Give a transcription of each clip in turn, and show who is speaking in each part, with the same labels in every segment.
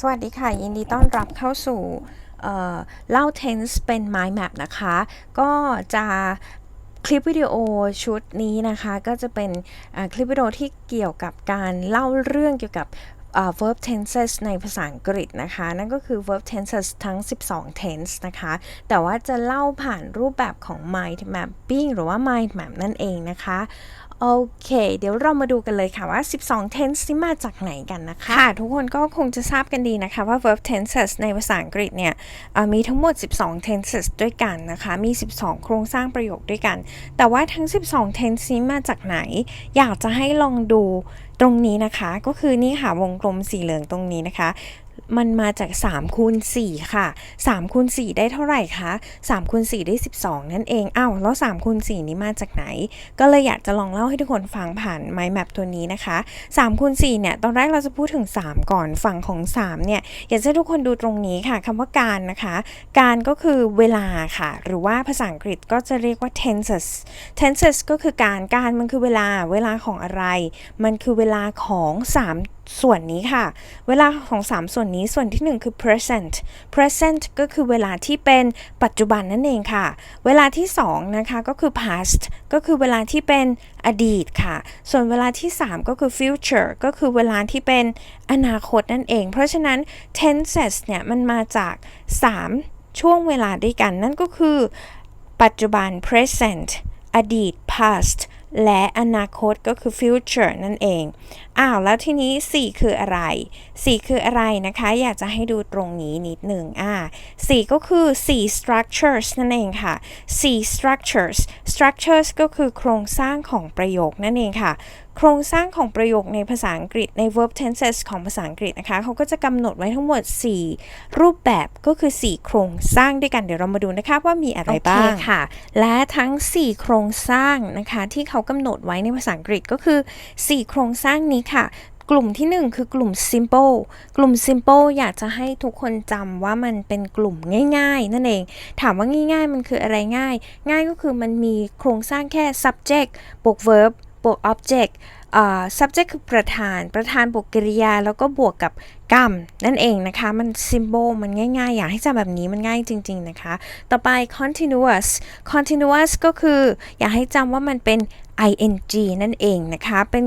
Speaker 1: สวัสดีค่ะ ยินดีต้อนรับเข้าสู่เล่า tense เป็น mind map นะคะ ก็จะคลิปวิดีโอชุดนี้นะคะ ก็จะเป็นคลิปวิดีโอที่เกี่ยวกับการเล่าเรื่องเกี่ยวกับ verb tenses ในภาษาอังกฤษนะคะ นั่นก็คือ verb tenses ทั้ง 12 tense นะคะ แต่ว่าจะเล่าผ่านรูปแบบของ mind mapping หรือว่า mind map นั่นเองนะคะโอเค เดี๋ยวเรามาดูกันเลยค่ะว่า 12 tense นี่มาจากไหนกันนะคะคะ ทุกคนก็คงจะทราบกันดีนะคะว่า verb tenses ในภาษาอังกฤษเนี่ยมีทั้งหมด 12 tenses ด้วยกันนะคะ มี 12 โครงสร้างประโยคด้วยกัน แต่ว่าทั้ง 12 tense นี้มาจากไหน อยากจะให้ลองดูตรงนี้นะคะ ก็คือนี่ค่ะวงกลมสีเหลืองตรงนี้นะคะ มันมาจาก3คูณ4ค่ะ3คูณ4ได้เท่าไหร่คะ3คูณ4ได้ 12 นั่นเองอ้าวแล้ว3คูณ4นี้มาจากไหน ก็เลยอยากจะลองเล่าให้ทุกคนฟังผ่าน mind map ตัวนี้นะคะ3คูณ4เนี่ยตอนแรกเราจะพูดถึง 3 ก่อนฝั่งของ3เนี่ยอยากจะให้ทุกคนดูตรงนี้ค่ะคำว่าการนะคะ การก็คือเวลาค่ะ หรือว่าภาษาอังกฤษก็จะเรียกว่า tenses tenses ก็คือการการมันคือเวลาเวลาของอะไร มันคือเวลาของ 3ส่วนนี้ค่ะ เวลาของ 3 ส่วนนี้ส่วนที่ 1 คือ present present ก็คือเวลาที่เป็นปัจจุบันนั่นเองค่ะ เวลาที่ 2 นะคะ ก็คือ past ก็คือเวลาที่เป็นอดีตค่ะ ส่วนเวลาที่ 3 ก็คือ future ก็คือเวลาที่เป็นอนาคตนั่นเอง เพราะฉะนั้น tenses เนี่ย มันมาจาก 3 ช่วงเวลาด้วยกัน นั่นก็คือ ปัจจุบัน present อดีต past และอนาคตก็คือ future นั่นเอง อ้าว แล้วทีนี้ 4 คืออะไร 4 คืออะไรนะคะ อยากจะให้ดูตรงนี้นิดหนึ่งอ่า4ก็คือ 4 structures นั่นเองค่ะ4 structures structures ก็คือโครงสร้างของประโยคนั่นเองค่ะ โครงสร้างของประโยคในภาษาอังกฤษใน verb tenses ของภาษาอังกฤษนะคะเขาก็จะกำหนดไว้ทั้งหมด 4 รูปแบบก็คือ 4 โครงสร้างด้วยกันเดี๋ยวเรามาดูนะคะว่ามีอะไรบ้างค่ะ และทั้ง 4 โครงสร้างนะคะที่เขากำหนดไว้ในภาษาอังกฤษก็คือ 4 โครงสร้างนี้ค่ะกลุ่มที่ 1 คือกลุ่ม simple กลุ่ม simple อยากจะให้ทุกคนจำว่ามันเป็นกลุ่มง่าย ๆ นั่นเอง ถามว่าง่าย ๆ มันคืออะไรง่าย ง่ายก็คือมันมีโครงสร้างแค่ subject บวก verb บวก object subject คือประธาน ประธานบวกกริยา แล้วก็บวกกับกรรม นั่นเองนะคะ มัน symbol มันง่ายๆ อยากให้จำแบบนี้มันง่ายจริง ๆ นะคะ ต่อไป continuous continuous ก็คือ อยากให้จำว่ามันเป็น ing นั่นเองนะคะ เป็น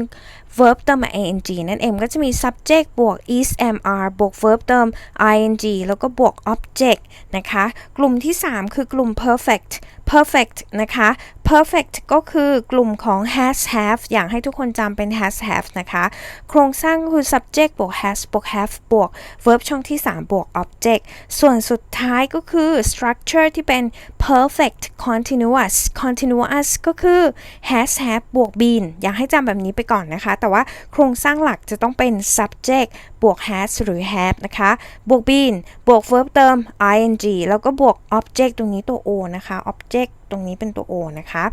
Speaker 1: verb เติม ing นั่นเองก็จะมี subject บวก is mr บวก verb เติม ing แล้วก็บวก object นะคะ กลุ่มที่ 3 คือกลุ่ม perfect perfect นะคะ perfect ก็คือกลุ่มของ has have อยากให้ทุกคนจำเป็น has have นะคะ โครงสร้างคือ subject บวก has บวก have บวก verb ช่องที่ 3 บวก object ส่วนสุดท้ายก็คือ structure ที่เป็น perfect continuous continuous ก็คือ has have บวก been อยากให้จำแบบนี้ไปก่อนนะคะแต่ว่าโครงสร้างหลักจะต้องเป็น subject บวก has หรือ have นะคะ บวก been บวก verb เติม ing แล้วก็บวก object ตรงนี้ตัว o นะคะ object ตรงนี้เป็นตัว o นะคะ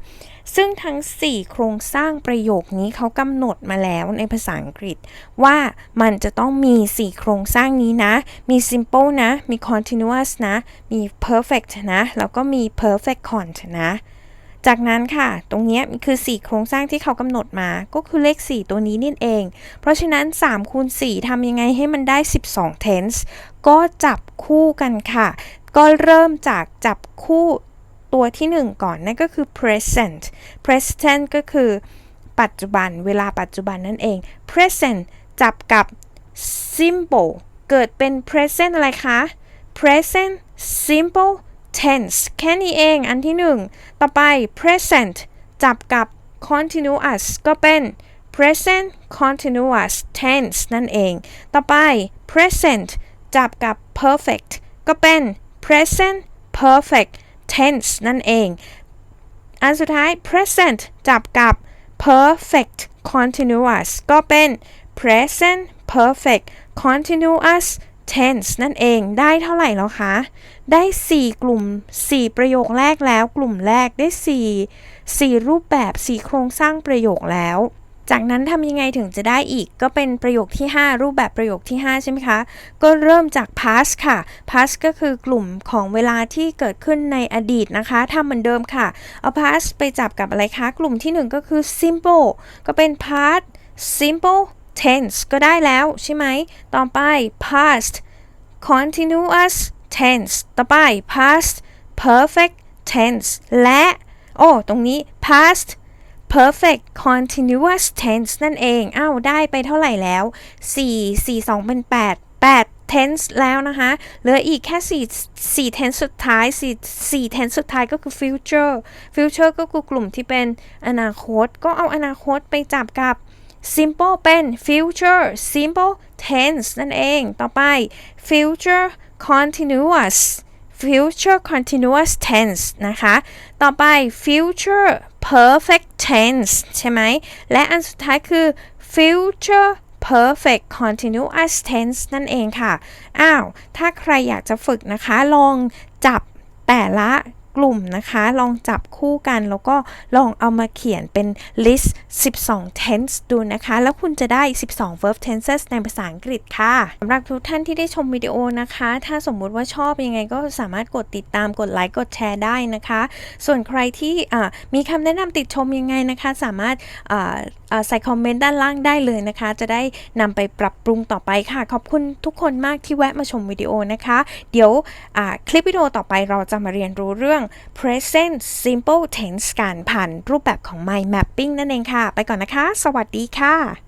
Speaker 1: ซึ่งทั้ง 4 โครงสร้างประโยคนี้เขากำหนดมาแล้วในภาษาอังกฤษ ว่ามันจะต้องมี 4 โครงสร้างนี้นะ มี simple นะ มี continuous นะ มี perfect นะ แล้วก็มี perfect cont นะ จากนั้นค่ะ ตรงนี้คือ 4 โครงสร้างที่เขากำหนดมา ก็คือเลข 4 ตัวนี้นี่เอง เพราะฉะนั้น3คูณ4ทำยังไงให้มันได้ 12 tense ก็จับคู่กันค่ะ ก็เริ่มจากจับคู่ตัวที่ 1 ก่อนนั่นก็คือ present present ก็คือปัจจุบันเวลาปัจจุบันนั่นเอง present จับกับ simple เกิดเป็น present อะไรคะ present simple tense แค่นี้เองอันที่1ต่อไป present จับกับ continuous ก็เป็น present continuous tense นั่นเอง ต่อไป present จับกับ perfect ก็เป็น present perfect tense นั่นเอง อันสุดท้าย present จับกับ perfect continuous ก็เป็น present perfect continuous tense นั่นเองได้เท่าไหร่แล้วคะ ได้ 4 กลุ่ม 4 ประโยคแรกแล้ว กลุ่มแรกได้ 4 4 รูปแบบ 4 โครงสร้างประโยคแล้ว จากนั้นทำยังไงถึงจะได้อีก ก็เป็นประโยคที่ 5 รูปแบบประโยคที่ 5 ใช่ไหมคะ ก็เริ่มจาก past ค่ะ past ก็คือกลุ่มของเวลาที่เกิดขึ้นในอดีตนะคะทำเหมือนเดิมค่ะ เอา past ไปจับกับอะไรคะ กลุ่มที่ 1 ก็คือ simple ก็เป็น past simple tense ก็ได้แล้วใช่ไหม ต่อไป past continuous tense ต่อไป past perfect tense และ โอ้ ตรงนี้ past perfect continuous tense นั่นเอง อ้าว ได้ไปเท่าไหร่แล้ว 4 4 2 เป็น 8 8 tense แล้วนะคะ เหลืออีกแค่ 4 4 tense สุดท้าย 4 4 tense สุดท้ายก็คือ future future ก็คือกลุ่มที่เป็นอนาคต ก็เอาอนาคตไปจับกับ simple เป็น future simple tense นั่นเอง ต่อไป future continuous future continuous tense นะคะ ต่อไป future perfect tense ใช่ไหม และอันสุดท้ายคือ future perfect continuous tense นั่นเองค่ะ อ้าว ถ้าใครอยากจะฝึกนะคะ ลองจับแต่ละ กลุ่มนะคะ ลองจับคู่กันแล้วก็ลองเอามาเขียนเป็น list 12 tense ดูนะคะ แล้วคุณจะได้ 12 verb tenses ในภาษาอังกฤษค่ะสำหรับทุกท่านที่ได้ชมวิดีโอนะคะ ถ้าสมมุติว่าชอบยังไงก็สามารถกดติดตามกดไลค์กดแชร์ได้นะคะ ส่วนใครที่มีคำแนะนำติดชมยังไงนะคะ สามารถใส่คอมเมนต์ด้านล่างได้เลยนะคะ จะได้นำไปปรับปรุงต่อไปค่ะ ขอบคุณทุกคนมากที่แวะมาชมวิดีโอนะคะ เดี๋ยวคลิปวิดีโอต่อไปเราจะมาเรียนรู้เรื่อง present simple tense การผ่านรูปแบบของ mind mapping นั่นเองค่ะ ไปก่อนนะคะ สวัสดีค่ะ